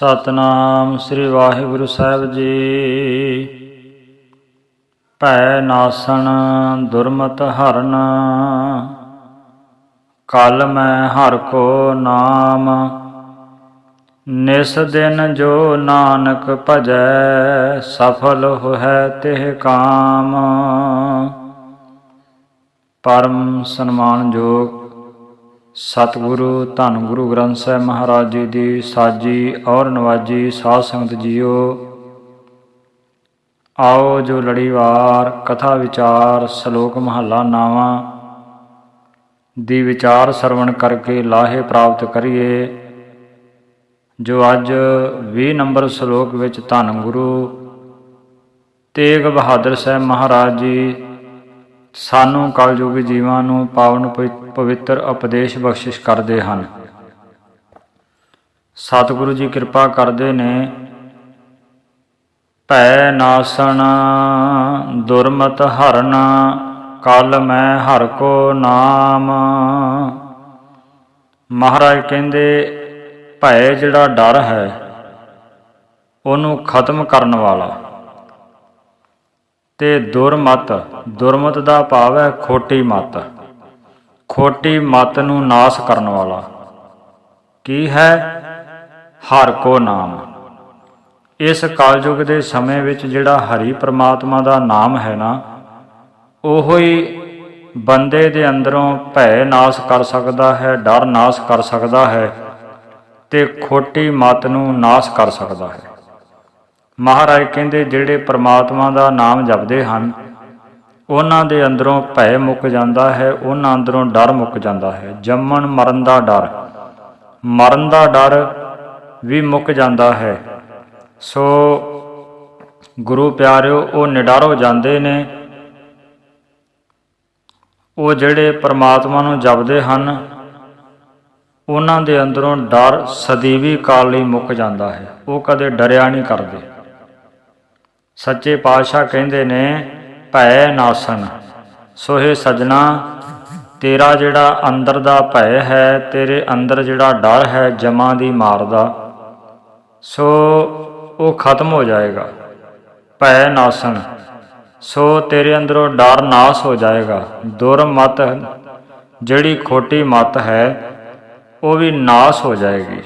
ਸਤਨਾਮ ਸ੍ਰੀ ਵਾਹਿਗੁਰੂ ਸਾਹਿਬ ਜੀ। ਭੈ ਨਾਸਣ, ਦੁਰਮਤ ਹਰਨ ਕਲ ਮੈਂ ਹਰ ਕੋ ਨਾਮ, ਨਿਸ ਦਿਨ ਜੋ ਨਾਨਕ ਭਜੈ, ਸਫਲ ਹੋਇ ਤਿਹ ਕਾਮ। ਪਰਮ ਸਨਮਾਨਯੋਗ ਸਤਿਗੁਰੂ, ਧੰਨ ਗੁਰੂ ਗ੍ਰੰਥ ਸਾਹਿਬ ਮਹਾਰਾਜ ਜੀ ਦੀ ਸਾਜੀ ਔਰ ਨਵਾਜੀ ਸਾਧ ਸੰਗਤ ਜੀਓ। ਆਓ ਜੋ ਲੜੀਵਾਰ, ਕਥਾ ਵਿਚਾਰ, ਸ਼ਲੋਕ ਮਹੱਲਾ ਨਾਵਾਂ ਦੀ ਵਿਚਾਰ ਸਰਵਣ ਕਰਕੇ ਲਾਹੇ ਪ੍ਰਾਪਤ ਕਰੀਏ, ਜੋ ਅੱਜ 20 ਨੰਬਰ ਸ਼ਲੋਕ ਵਿੱਚ ਧੰਨ ਗੁਰੂ ਤੇਗ ਬਹਾਦਰ ਸਾਹਿਬ ਮਹਾਰਾਜ ਜੀ ਸਾਨੂੰ ਕਲਯੁਗੀ ਜੀਵਾਂ ਨੂੰ ਪਾਵਨ ਪਵਿ- ਪਵਿੱਤਰ ਉਪਦੇਸ਼ ਬਖਸ਼ਿਸ਼ ਕਰਦੇ ਹਨ। ਸਤਿਗੁਰੂ ਜੀ ਕਿਰਪਾ ਕਰਦੇ ਨੇ। ਭੈ ਨਾਸਣ, ਦੁਰਮਤ ਹਰਨ ਕਲ ਮੈਂ ਹਰ ਕੋ ਨਾਮ। ਮਹਾਰਾਜ ਕਹਿੰਦੇ, ਭੈ ਜਿਹੜਾ ਡਰ ਹੈ, ਉਹਨੂੰ ਖਤਮ ਕਰਨ ਵਾਲਾ। ਤੇ ਦੁਰਮਤ ਦੁਰਮਤ ਦਾ ਭਾਵ ਹੈ ਖੋਟੀ ਮਤ। ਖੋਟੀ ਮਤ ਨੂੰ ਨਾਸ ਕਰਨ ਵਾਲਾ। ਕੀ ਹੈ? ਹਰ ਕੋ ਨਾਮ। ਇਸ ਕਲਯੁਗ ਦੇ ਸਮੇਂ ਵਿੱਚ ਜਿਹੜਾ ਹਰੀ ਪ੍ਰਮਾਤਮਾ ਦਾ ਨਾਮ ਹੈ ਨਾ, ਉਹੋ ਹੀ ਬੰਦੇ ਦੇ ਅੰਦਰੋਂ ਭੈ ਨਾਸ ਕਰ ਸਕਦਾ ਹੈ, ਡਰ ਨਾਸ ਕਰ ਸਕਦਾ ਹੈ ਤੇ ਖੋਟੀ ਮਤ ਨੂੰ ਨਾਸ ਕਰ ਸਕਦਾ ਹੈ। ਮਹਾਰਾਜ ਕਹਿੰਦੇ, ਜਿਹੜੇ ਪ੍ਰਮਾਤਮਾ ਦਾ ਨਾਮ ਜਪਦੇ ਹਨ, ਉਹਨਾਂ ਦੇ ਅੰਦਰੋਂ ਭੈ ਮੁੱਕ ਜਾਂਦਾ ਹੈ, ਉਹਨਾਂ ਅੰਦਰੋਂ ਡਰ ਮੁੱਕ ਜਾਂਦਾ ਹੈ। ਜੰਮਣ ਮਰਨ ਦਾ ਡਰ, ਮਰਨ ਦਾ ਡਰ ਵੀ ਮੁੱਕ ਜਾਂਦਾ ਹੈ। ਸੋ ਗੁਰੂ ਪਿਆਰਿਓ, ਉਹ ਨਿਡਰ ਹੋ ਜਾਂਦੇ ਨੇ। ਉਹ ਜਿਹੜੇ ਪ੍ਰਮਾਤਮਾ ਨੂੰ ਜਪਦੇ ਹਨ, ਉਹਨਾਂ ਦੇ ਅੰਦਰੋਂ ਡਰ ਸਦੀਵੀ ਕਾਲ ਲਈ ਮੁੱਕ ਜਾਂਦਾ ਹੈ। ਉਹ ਕਦੇ ਡਰਿਆ ਨਹੀਂ ਕਰਦੇ। ਸੱਚੇ ਪਾਤਸ਼ਾਹ ਕਹਿੰਦੇ ਨੇ, ਭੈ ਨਾਸਨ। ਸੋਹੇ ਸਜਣਾ, ਤੇਰਾ ਜਿਹੜਾ ਅੰਦਰ ਦਾ ਭੈ ਹੈ, ਤੇਰੇ ਅੰਦਰ ਜਿਹੜਾ ਡਰ ਹੈ, ਜਮਾਂ ਦੀ ਮਾਰ ਦਾ, ਸੋ ਉਹ ਖਤਮ ਹੋ ਜਾਏਗਾ। ਭੈ ਨਾਸਨ। ਸੋ ਤੇਰੇ ਅੰਦਰੋਂ ਡਰ ਨਾਸ ਹੋ ਜਾਏਗਾ। ਦੁਰਮਤ ਜਿਹੜੀ ਖੋਟੀ ਮਤ ਹੈ, ਉਹ ਵੀ ਨਾਸ ਹੋ ਜਾਏਗੀ।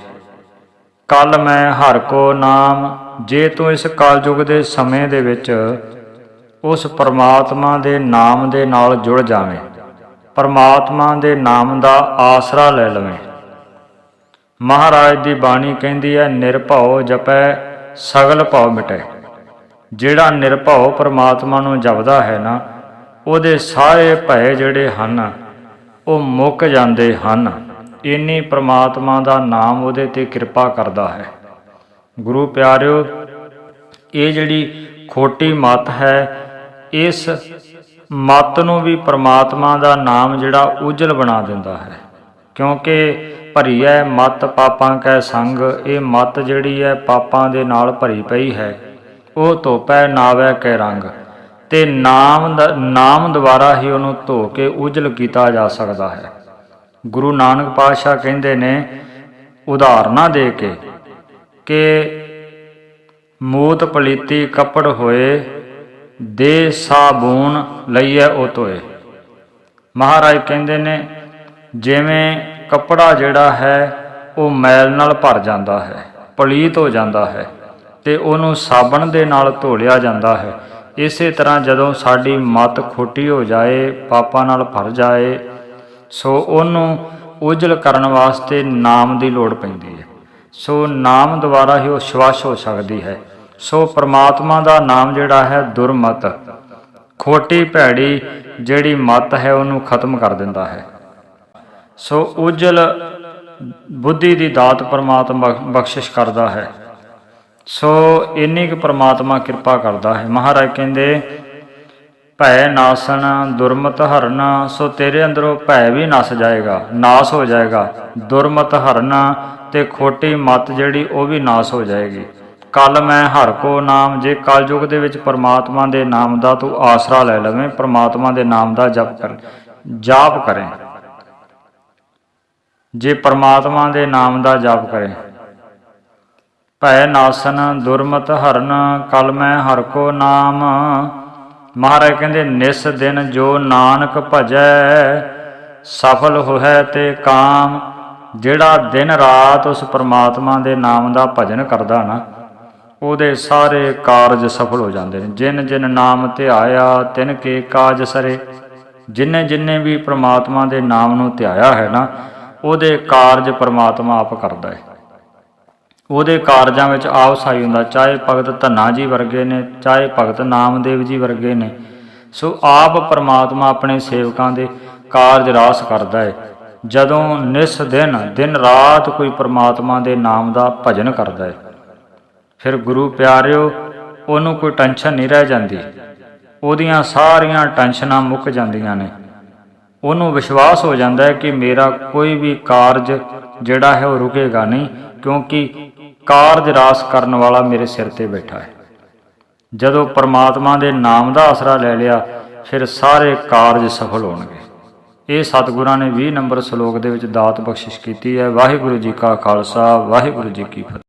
ਕੱਲ ਮੈਂ ਹਰ ਕੋ ਨਾਮ ਜੇ ਤੂੰ ਇਸ ਕਾਲਯੁਗ ਦੇ ਸਮੇਂ ਦੇ ਵਿੱਚ ਉਸ ਪਰਮਾਤਮਾ ਦੇ ਨਾਮ ਦੇ ਨਾਲ ਜੁੜ ਜਾਵੇਂ, ਪਰਮਾਤਮਾ ਦੇ ਨਾਮ ਦਾ ਆਸਰਾ ਲੈ ਲਵੇਂ। ਮਹਾਰਾਜ ਦੀ ਬਾਣੀ ਕਹਿੰਦੀ ਹੈ, ਨਿਰਭਉ ਜਪੈ, ਸਗਲ ਭਉ ਮਿਟੈ। ਜਿਹੜਾ ਨਿਰਭਉ ਪਰਮਾਤਮਾ ਨੂੰ ਜਪਦਾ ਹੈ ਨਾ, ਉਹਦੇ ਸਾਰੇ ਭੈ ਜਿਹੜੇ ਹਨ, ਉਹ ਮੁੱਕ ਜਾਂਦੇ ਹਨ। ਇੰਨੀ ਪ੍ਰਮਾਤਮਾ ਦਾ ਨਾਮ ਉਹਦੇ ਤੇ ਕਿਰਪਾ ਕਰਦਾ ਹੈ। ਗੁਰੂ ਪਿਆਰਿਓ, ਇਹ ਜਿਹੜੀ ਖੋਟੀ ਮਤ ਹੈ, ਇਸ ਮਤ ਨੂੰ ਵੀ ਪ੍ਰਮਾਤਮਾ ਦਾ ਨਾਮ ਜਿਹੜਾ ਉਜਲ ਬਣਾ ਦਿੰਦਾ ਹੈ। ਕਿਉਂਕਿ ਭਰੀ ਹੈ ਮਤ ਪਾਪਾਂ ਕੈ ਸੰਗ, ਇਹ ਮਤ ਜਿਹੜੀ ਹੈ ਪਾਪਾਂ ਦੇ ਨਾਲ ਭਰੀ ਪਈ ਹੈ। ਉਹ ਧੋਪੈ, ਨਾਵੈ ਕੈ ਰੰਗ। ਤੇ ਨਾਮ ਦਾ, ਨਾਮ ਦੁਆਰਾ ਹੀ ਉਹਨੂੰ ਧੋ ਕੇ ਉਜਲ ਕੀਤਾ ਜਾ ਸਕਦਾ ਹੈ। ਗੁਰੂ ਨਾਨਕ ਪਾਤਸ਼ਾਹ ਕਹਿੰਦੇ ਨੇ, ਉਦਾਹਰਨਾਂ ਦੇ ਕੇ ਕਿ ਮੂਤ ਪਲੀਤੀ ਕੱਪੜ ਹੋਏ, ਦੇ ਸਾਬੂਨ ਲਈਐ ਉਹ ਧੋਏ। ਮਹਾਰਾਜ ਕਹਿੰਦੇ ਨੇ, ਜਿਵੇਂ ਕੱਪੜਾ ਜਿਹੜਾ ਹੈ, ਉਹ ਮੈਲ ਨਾਲ ਭਰ ਜਾਂਦਾ ਹੈ, ਪਲੀਤ ਹੋ ਜਾਂਦਾ ਹੈ ਤੇ ਉਹਨੂੰ ਸਾਬਣ ਦੇ ਨਾਲ ਧੋਲਿਆ ਜਾਂਦਾ ਹੈ। ਇਸੇ ਤਰ੍ਹਾਂ ਜਦੋਂ ਸਾਡੀ ਮਤ ਖੋਟੀ ਹੋ ਜਾਏ, ਪਾਪਾਂ ਨਾਲ ਭਰ ਜਾਏ, ਸੋ ਉਹਨੂੰ ਉਜਲ ਕਰਨ ਵਾਸਤੇ ਨਾਮ ਦੀ ਲੋੜ ਪੈਂਦੀ ਹੈ। ਸੋ ਨਾਮ ਦੁਆਰਾ ਹੀ ਉਹ ਸ਼ਵਾਸ ਹੋ ਸਕਦੀ ਹੈ। ਸੋ ਪ੍ਰਮਾਤਮਾ ਦਾ ਨਾਮ ਜਿਹੜਾ ਹੈ ਦੁਰਮਤ। ਖੋਟੀ ਭੈੜੀ ਜਿਹੜੀ ਮਤ ਹੈ ਉਹਨੂੰ ਖਤਮ ਕਰ ਦਿੰਦਾ ਹੈ। ਸੋ ਉਜਲ ਬੁੱਧੀ ਦੀ ਦਾਤ ਪ੍ਰਮਾਤਮਾ ਬਖਸ਼ਿਸ਼ ਕਰਦਾ ਹੈ। ਸੋ ਇੰਨੀ ਕੁ ਪ੍ਰਮਾਤਮਾ ਕਿਰਪਾ ਕਰਦਾ ਹੈ। ਮਹਾਰਾਜ ਕਹਿੰਦੇ ਭੈ ਨਾਸਣ ਦੁਰਮਤ ਹਰਨ ਸੋ ਤੇਰੇ ਅੰਦਰੋਂ ਭੈ ਵੀ ਨਸ ਜਾਏਗਾ, ਨਾਸ ਹੋ ਜਾਏਗਾ। ਦੁਰਮਤ ਹਰਨ ਤੇ ਖੋਟੀ ਮਤ ਜਿਹੜੀ ਉਹ ਵੀ ਨਾਸ ਹੋ ਜਾਏਗੀ। ਕੱਲ ਮੈਂ ਹਰ ਕੋ ਨਾਮ, ਜੇ ਕਲਯੁਗ ਦੇ ਵਿੱਚ ਪ੍ਰਮਾਤਮਾ ਦੇ ਨਾਮ ਦਾ ਤੂੰ ਆਸਰਾ ਲੈ ਲਵੇਂ, ਪ੍ਰਮਾਤਮਾ ਦੇ ਨਾਮ ਦਾ ਜਪ ਕਰ, ਜਾਪ ਕਰੇ। ਜੇ ਪ੍ਰਮਾਤਮਾ ਦੇ ਨਾਮ ਦਾ ਜਾਪ ਕਰੇ। ਭੈ ਨਾਸਨ, ਦੁਰਮਤ ਹਰਨ ਕਲ ਮੈਂ ਹਰ ਕੋ ਨਾਮ ਮਹਾਰਾਜ ਕਹਿੰਦੇ, ਨਿਸ ਦਿਨ ਜੋ ਨਾਨਕ ਭਜੈ, ਸਫਲ ਹੋਇ ਤੇ ਕਾਮ, ਜਿਹੜਾ ਦਿਨ ਰਾਤ ਉਸ ਪ੍ਰਮਾਤਮਾ ਦੇ ਨਾਮ ਦਾ ਭਜਨ ਕਰਦਾ ਨਾ, ਉਹਦੇ ਸਾਰੇ ਕਾਰਜ ਸਫਲ ਹੋ ਜਾਂਦੇ ਨੇ। ਜਿਨ ਜਿਨ ਨਾਮ ਧਿਆਇਆ ਤਿਨ ਕੇ ਕਾਜ ਸਰੇ। ਜਿਨੇ ਜਿਨੇ ਵੀ ਪ੍ਰਮਾਤਮਾ ਦੇ ਨਾਮ ਨੂੰ ਧਿਆਇਆ ਹੈ ਨਾ, ਉਹਦੇ ਕਾਰਜ ਪ੍ਰਮਾਤਮਾ ਆਪ ਕਰਦਾ ਹੈ। ਉਹਦੇ ਕਾਰਜਾਂ ਵਿੱਚ ਆਪ ਸਹਾਈ ਹੁੰਦਾ। ਚਾਹੇ ਭਗਤ ਧੰਨਾ ਜੀ ਵਰਗੇ ਨੇ, ਚਾਹੇ ਭਗਤ ਨਾਮਦੇਵ ਜੀ ਵਰਗੇ ਨੇ, ਸੋ ਆਪ ਪਰਮਾਤਮਾ ਆਪਣੇ ਸੇਵਕਾਂ ਦੇ ਕਾਰਜ ਰਾਸ ਕਰਦਾ ਹੈ ਜਦੋਂ ਨਿਸ ਦਿਨ ਦਿਨ ਰਾਤ ਕੋਈ ਪਰਮਾਤਮਾ ਦੇ ਨਾਮ ਦਾ ਭਜਨ ਕਰਦਾ ਹੈ ਫਿਰ ਗੁਰੂ ਪਿਆਰਿਓ, ਉਹਨੂੰ ਕੋਈ ਟੈਨਸ਼ਨ ਨਹੀਂ ਰਹਿ ਜਾਂਦੀ। ਉਹਦੀਆਂ ਸਾਰੀਆਂ ਟੈਨਸ਼ਨਾਂ ਮੁੱਕ ਜਾਂਦੀਆਂ ਨੇ। ਉਹਨੂੰ ਵਿਸ਼ਵਾਸ ਹੋ ਜਾਂਦਾ ਹੈ ਕਿ ਮੇਰਾ ਕੋਈ ਵੀ ਕਾਰਜ ਜਿਹੜਾ ਹੈ ਉਹ ਰੁਕੇਗਾ ਨਹੀਂ, ਕਿਉਂਕਿ ਕਾਰਜ ਰਾਸ ਕਰਨ ਵਾਲਾ ਮੇਰੇ ਸਿਰ ਤੇ ਬੈਠਾ ਹੈ। ਜਦੋਂ ਪਰਮਾਤਮਾ ਦੇ ਨਾਮ ਦਾ ਆਸਰਾ ਲੈ ਲਿਆ, ਫਿਰ ਸਾਰੇ ਕਾਰਜ ਸਫਲ ਹੋਣਗੇ। ਇਹ ਸਤਿਗੁਰਾਂ ਨੇ 20 ਨੰਬਰ ਸ਼ਲੋਕ ਦੇ ਵਿੱਚ ਦਾਤ ਬਖਸ਼ਿਸ਼ ਕੀਤੀ ਹੈ। ਵਾਹਿਗੁਰੂ ਜੀ ਕਾ ਖਾਲਸਾ, ਵਾਹਿਗੁਰੂ ਜੀ ਕੀ ਫਤਿਹ।